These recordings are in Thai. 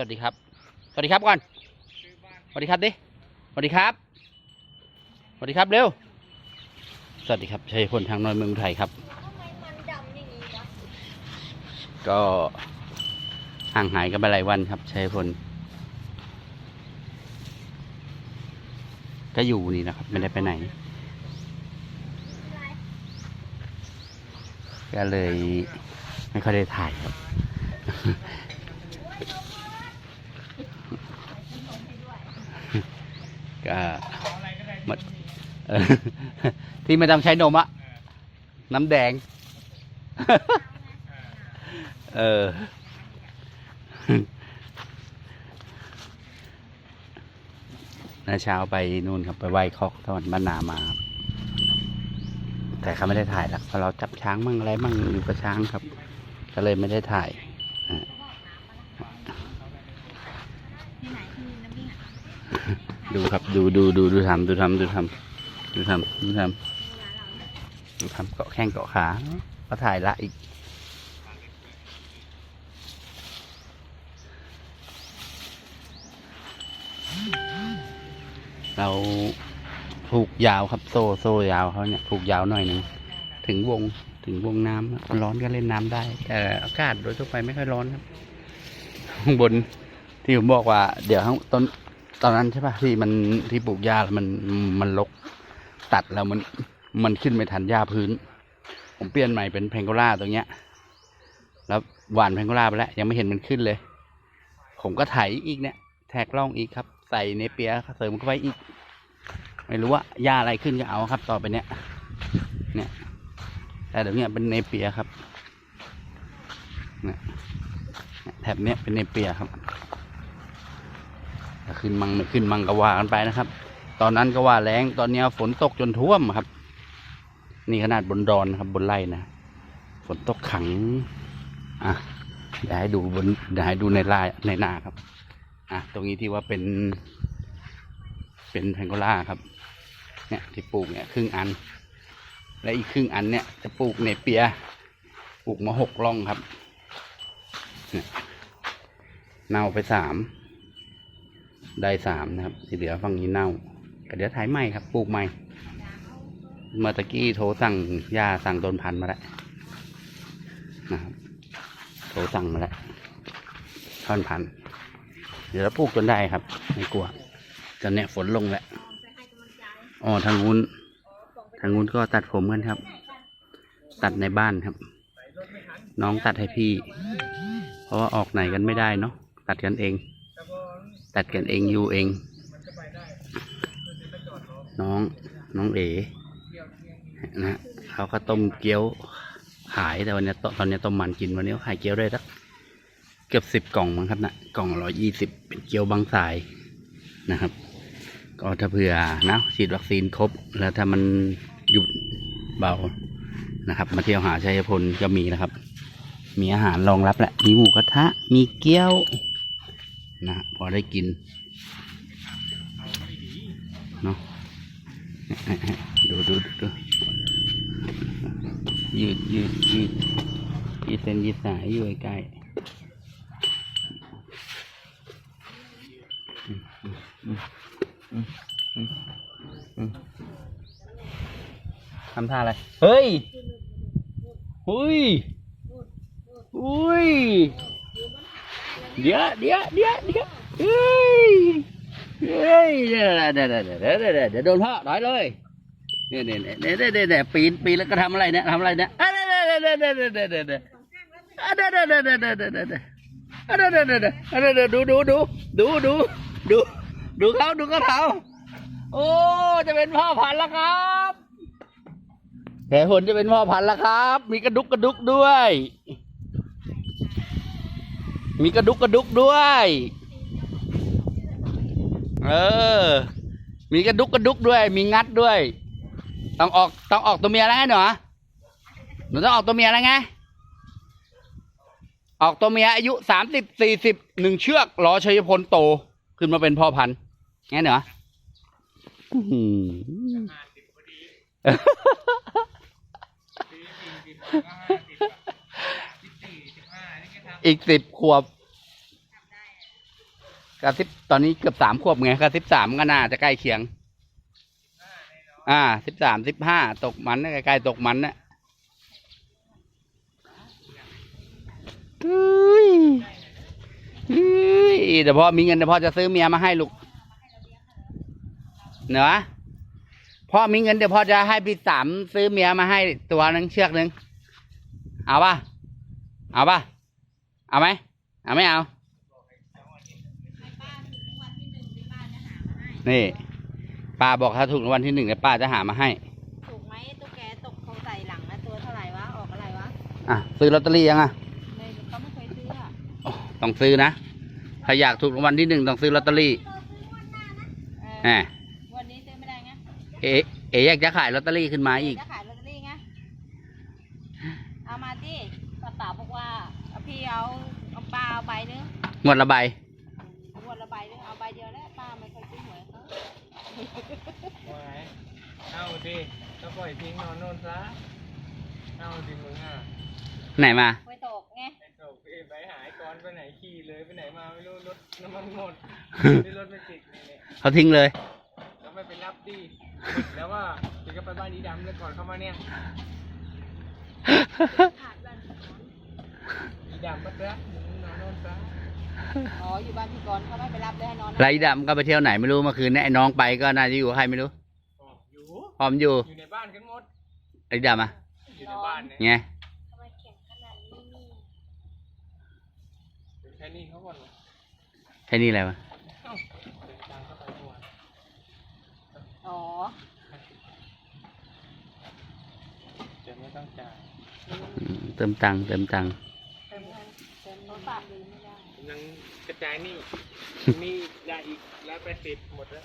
วัสดีครับ สวัสดีครับก่อน สวัสดีครับดิ สวัสดีครับ สวัสดีครับเร็ว สวัสดีครับชัยพลทางน้อยเมืองไทยครับ ก็ห่างหายกันไปหลายวันครับชัยพล ก็อยู่นี่นะครับ ไม่ได้ไปไหน ก็เลยไม่ค่อยได้ถ่ายครับ ก็มันเออ ที่ไม่ต้องใช้นมอะน้ำแดง เออ นาเช้าไปนู่นครับไปไหว้คอกสวรรค์บ้านนามาครับแต่เขาไม่ได้ถ่ายหรอกเพราะเราจับช้างมั่งอะไรมั่งอยู่กับช้างครับ ก็เลยไม่ได้ถ่ายอะที่ไหนที่มีน้ำวิ่งอะดูครับ ดูดูดูดูทำดูทำดูทำ ดูทำดูทำดูทำเกาะแข้งเกาะขาก็ถ่ายละอีก เราผูกยาวครับโซ่โซ่ยาวเขาเนี่ยผูกยาวหน่อยหนึ่งถึงวงถึงวงน้ำร้อนก็เล่นน้ำได้ แต่อากาศโดยทั่วไปไม่ค่อยร้อนครับข้างบนที่ผมบอกว่า เดี๋ยวข้าต้นตอนนั้นใช่ปะที่มันที่ปลูกหญ้าแล้วมันมันลก ตัดแล้วมันมันขึ้นไม่ทันหญ้าพื้น ผมเปลี่ยนใหม่เป็นแพงโกล่าตรงเนี้ย แล้วหวานแพงโกล่าไปแล้ว ยังไม่เห็นมันขึ้นเลย ผมก็ไถอีกเนี่ย แทกล่องอีกครับ ใส่เนเปียเสริมเข้าไปอีก ไม่รู้ว่าหญ้าอะไรขึ้นก็เอาครับ ต่อไปเนี้ยเนี่ย แต่เดี๋ยวเนี้ยเป็นเนเปียครับเนี่ยแถบเนี้ยเป็นเนเปียครับขึ้นมังขึ้นมังก็ว่ากันไปนะครับ ตอนนั้นก็ว่าแรงตอนนี้ฝนตกจนท่วมครับ นี่ขนาดบนดอนครับบนไร่นะฝนตกขัง อะเดี๋ยวให้ดูบนเดี๋ยวให้ดูในไร่ในนาครับ อะตรงนี้ที่ว่าเป็น เป็นแพงโกล่าครับ เนี่ยที่ปลูกเนี่ยครึ่งอัน และอีกครึ่งอันเนี่ยจะปลูกเนเปียปลูกมาหกร่องครับเนี่ยเน่าไปสามได้สามนะครับที่เหลือฝั่งนี้เน่า เดี๋ยวถ่ายใหม่ครับปลูกใหม่ เมื่อตะกี้โทรสั่งยาสั่งต้นพันธุ์มาแล้วนะครับโทรสั่งมาแล้วท่อนพันธุ์เดี๋ยวเราปลูกจนได้ครับ ไม่กลัวตอนเนี้ยฝนลงแล้วอ๋อทางนู้นทางนู้นก็ตัดผมกันครับ ตัดในบ้านครับ น้องตัดให้พี่ เพราะว่าออกไหนกันไม่ได้เนาะตัดกันเอง ตัดกันเองอยู่เอง น้องน้องเอ๋นะเขาก็ต้มเกี๊ยวขายแต่วันนี้ตอนนี้ต้มมันกินวันนี้เขาขายเกี๊ยวได้สักเกือบสิบกล่องมั้งครับนะกล่องร้อยยี่สิบเป็นเกี๊ยวบางสายนะครับ ก็ถ้าเผื่อนะฉีดวัคซีนครบ แล้วถ้ามันหยุดเบานะครับ มาเที่ยวหาชัยพลก็มีนะครับ มีอาหารรองรับแหละมีหมูกระทะมีเกี๊ยวนะพอได้กิน ดูดูดูยืดยืดยืดยืดเส้นยืดสายอยู่ใกล้ทำท่าอะไร เฮ้ยหุยอุ้ย เดี๋ยวเดี๋ยวเดี๋ยวเดี๋ยวเฮ้ย เฮ้ยเดี๋ยวเดี๋ยวเดี๋ยวเดี๋ยวเดี๋ยวเดี๋ยวเดี๋ยวโดนพ่อถอยเลยเนี่ยเนี่ยเนี่ยเนี่ยเนี่ยเน่ปีนปีนแล้วก็ทำอะไรเนี่ยทำอะไรเนี่ยอะเดี๋ยวเดี๋ยวเดี๋ยวเดี๋ยวเดี๋ยวเดี๋ยวเดี๋ยวเดี๋ยวอะเดี๋ยวเดี๋ยวเดี๋ยวเดี๋ยวเดี๋ยวเดี๋ยวเดี๋ยวเดี๋ยวอะเดี๋ยวเดี๋ยวเดี๋ยวเดี๋ยวอะเดี๋ยวเดี๋ยวดูดูดูดูดูดูดูเขาดูเขาเขาโอ้จะเป็นพ่อพันธุ์แล้วครับแผลผลจะเป็นพ่อพันธุ์แล้วครับมีกระดุกกระดุกด้วยมีกระดุกกระดุกด้วยเเออ มีกระดุกกระดุกด้วย มีงัดด้วย ต้องออกต้องออกตัวเมียแล้วไงหนูหนูต้องออกตัวเมียแล้วไง ออกตัวเมียอายุสามสิบสี่สิบหนึ่งเชือกรอชัยพลโต ขึ้นมาเป็นพ่อพันธุ์ไงเหรออื้อออีกสิบขวบ กระซิบตอนนี้เกือบสามขวบไงกระซิบสามก็น่าจะใกล้เคียง อ่าสิบสามสิบห้าตกมันใกล้ๆตกมันนะเฮ้ยเฮ้ยเดี๋ยวพ่อมีเงินเดี๋ยวพ่อจะซื้อเมียมาให้ลูกเนอะพ่อมีเงินเดี๋ยวพ่อจะให้พี่สามซื้อเมียมาให้ตัวหนึ่งเชือกหนึ่งเอาป่ะเอาป่ะเอาไหมเอาไม่เอา นี่ป้าบอกถ้าถูกรางวัลที่หนึ่งเดี๋ยวป้าจะหามาให้ ถูกไหมตุ๊กแกตกเขาใส่หลังนะตัวเท่าไหร่วะ ออกอะไรวะอะซื้อลอตเตอรี่ยังอะไม่เขาไม่เคยซื้ออะโอ้ต้องซื้อนะ ถ้าอยากถูกรางวัลที่หนึ่งต้องซื้อลอตเตอรี่เอแหอมวันนี้ซื้อไม่ได้ไงเอ๋เอ๋อยากจะขายลอตเตอรี่ขึ้นมาอีก จะขายลอตเตอรี่ไง เอามาที่ป้าป๋าบอกว่าเอาพี่เอาเอาป้าเอาใบนึงงวดละใบ งวดละใบนึง เอาใบเดียวแล้วป้าไม่เคยซื้อหวยเขาว่าไงเอาดิก็ปล่อยทิ้งนอนโน่นซะเอาดิมึงอะไหนมาไม่ตกไงไอ้โศกเอ้ยไปหายก่อนไปไหนขี่เลยไปไหนมาไม่รู้รถน้ำมันหมดที่รถไม่ติดนี่เนี่ยเขาทิ้งเลยแล้วไม่ไปรับดิแล้วว่าถึงก็ไปบ้านอีดำแล้วก่อนเข้ามาเนี่ยขาดบ้านอีดำก็เด้อมึงนอนโน่นซะ อ๋ออยู่บ้านพี่กรณ์เขาไม่ไปรับเลยให้นอนไรดำก็ไปเที่ยวไหนไม่รู้เมื่อคืนเนี่ยไอ้น้องไปก็น่าจะอยู่กับใครไม่รู้อ๋ออยู่ พร้อมอยู่อยู่ในบ้านกันหมด ไรดำอะอยู่ในบ้านเนี่ยไงทำไมแข็งขนาดนี้เป็นแค่นี้เขาก่อนเหรอแค่นี้อะไรวะเอ้าเดินทางเข้าไปเมื่อวานอ๋อจะไม่ต้องจ่าย อืมเติมตังค์เติมตังค์ เต็มเต็มรถฝากลืมไม่ได้ ยังกระ จายหนี่นี่ได้อีกร้อยแปดสิบหมดแล้ว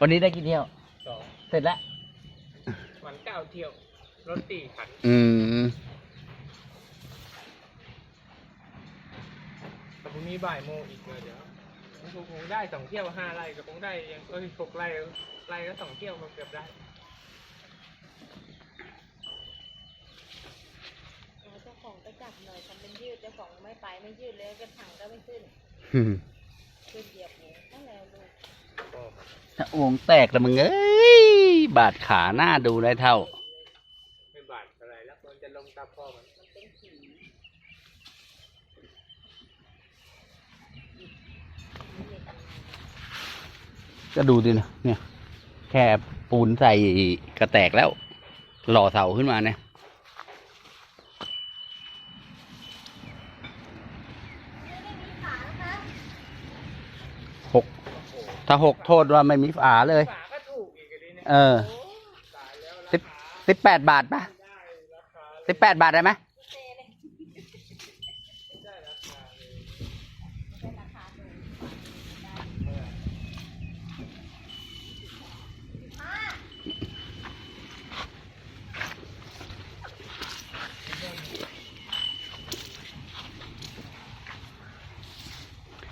วันนี้ได้กี่เที่ยว สองเสร็จแล้ว วันเก้าเที่ยว รถตีขันอืม แต่พรุ่งนี้บ่ายโมงอีกเลยเดี๋ยวคงคงได้สองเที่ยวห้าไร่ก็คงได้ยังเอ้ยหกไร่ไร่ก็สองเที่ยวก็เกือบได้ เอาเจ้า ของก็จับหน่อยทำเป็นยืดเจ้าของไม่ไปไม่ยืดเลยกระถังก็ไม่ขึ้นอืมขึ้นเหยียบหมูนั่นแหละลูกถ้าวงแตกแล้วมึงเอ้ยบาดขาหน้าดูได้เท่า ไม่บาดอะไรแล้วมันจะลงตาพ่อมันมันเป็นผีก็ดูดินะเนี่ย แค่ปูนใส่กระแตกแล้ว หล่อเสาขึ้นมาเนี่ย หก ถ้าหกโทษว่าไม่มีฝาเลย ฝาก็ถูกอีกอันนี้เนี่ยเออตายแล้วสิบสิบแปดบาทปะสิบแปดบาทได้ไหม เซเลย ได้ราคาเลย เป็นราคาถู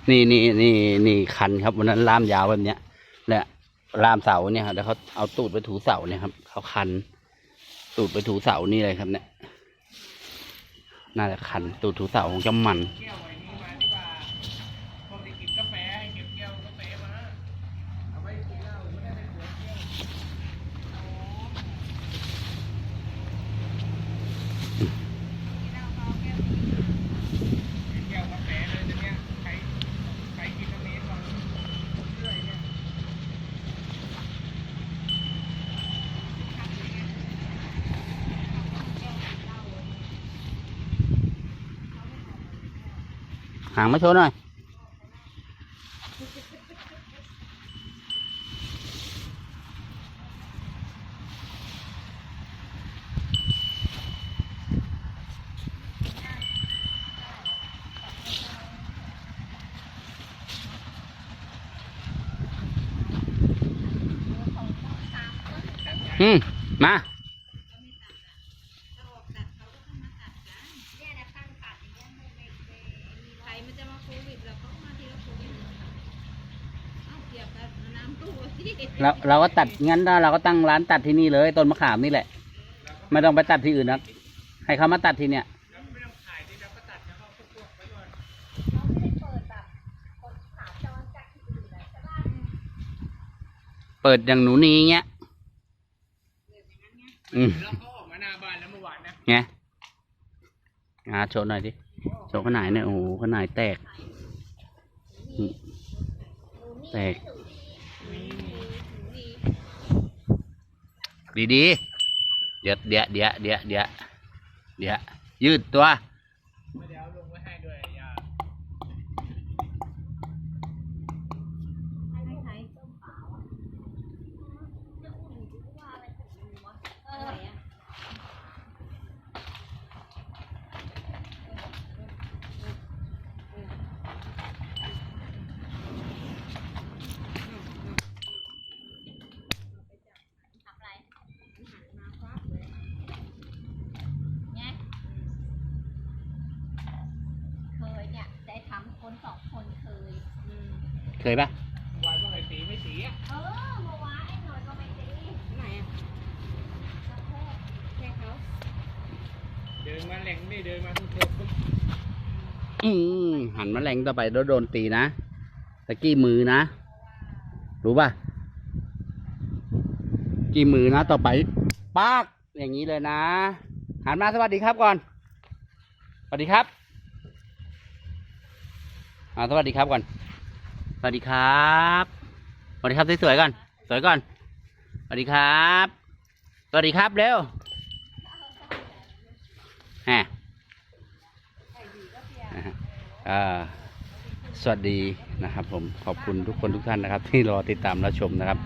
ก นี่นี่นี่นี่คันครับวันนั้นล่ามยาวแบบเนี้ยเนี่ยล่ามเสาเนี่ยครับแล้วเขาเอาตูดไปถูเสาเนี่ยครับเขาคัน ตูดไปถูเสานี่เลยครับเนี่ยน่าจะคันตูดถูเสาของจ้ามัน แก้วไอ้นี้มาดีกว่าพวกที่กินกาแฟให้เก็บแก้วกาแฟมา เอาไว้กินเหล้าไม่ได้ไปขวดแก้วแก้วกาแฟเลยจะเนี่ยใครใครกินอันนี้ก่อนเรื่อยเนี่ย หางมาโเราเราก็ตัดงั้นเราก็ตั้งร้านตัดที่นี่เลยต้นมะขามนี่แหละ ไม่ต้องไปตัดที่อื่นนะให้เขามาตัดที่เนี่ยเปิดอย่างหนูนี้เงี้ยอืมเงี้ยบ้านอ่าโชว์หน่อยดิโชว์ขนาดเนี่ยโอ้โหขนาดแตก แตก ดีดีๆเดี๋ยวเดี๋ยวเดี๋ยวเดี๋ยวเดี๋ยวเดี๋ยวยืดตัว ไม่ได้เอาลงไว้ให้ด้วยอย่า ให้ใครส้มขาวอะเอออะไรอะ ทำอะไรหันมาควักเลยเนี่ย เคยเนี่ยได้ทำคนสองคนเคยอืมเคยปะเมื่อวานว่าไอ้ตีไม่สีอะเออเมื่อวานไอ้หน่อยก็ไม่ตีไหนอะกระแทกแค่เขาเดินมาแหล่งนี่เดินมาทุกเทปปุ๊บอืมหันมาแรงต่อไปแล้วโดนตีนะตะกี้มือนะ รู้ป่ะกี้มือนะต่อไปปากอย่างนี้เลยนะ หันมาสวัสดีครับก่อน สวัสดีครับ อ่าสวัสดีครับก่อน สวัสดีครับสวัสดีครับสวยๆก่อน สวยก่อน สวัสดีครับ สวัสดีครับเร็วแหมนะฮะอ่าสวัสดีนะครับ ผมขอบคุณทุกคนทุกท่านนะครับ ที่รอติดตามรับชมนะครับ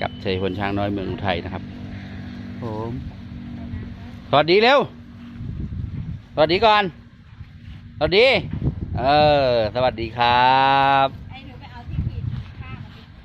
กับชัยพลช้างน้อยเมืองอุทัยนะครับ ผมสวัสดีเร็วสวัสดีก่อนสวัสดี เออ สวัสดีครับ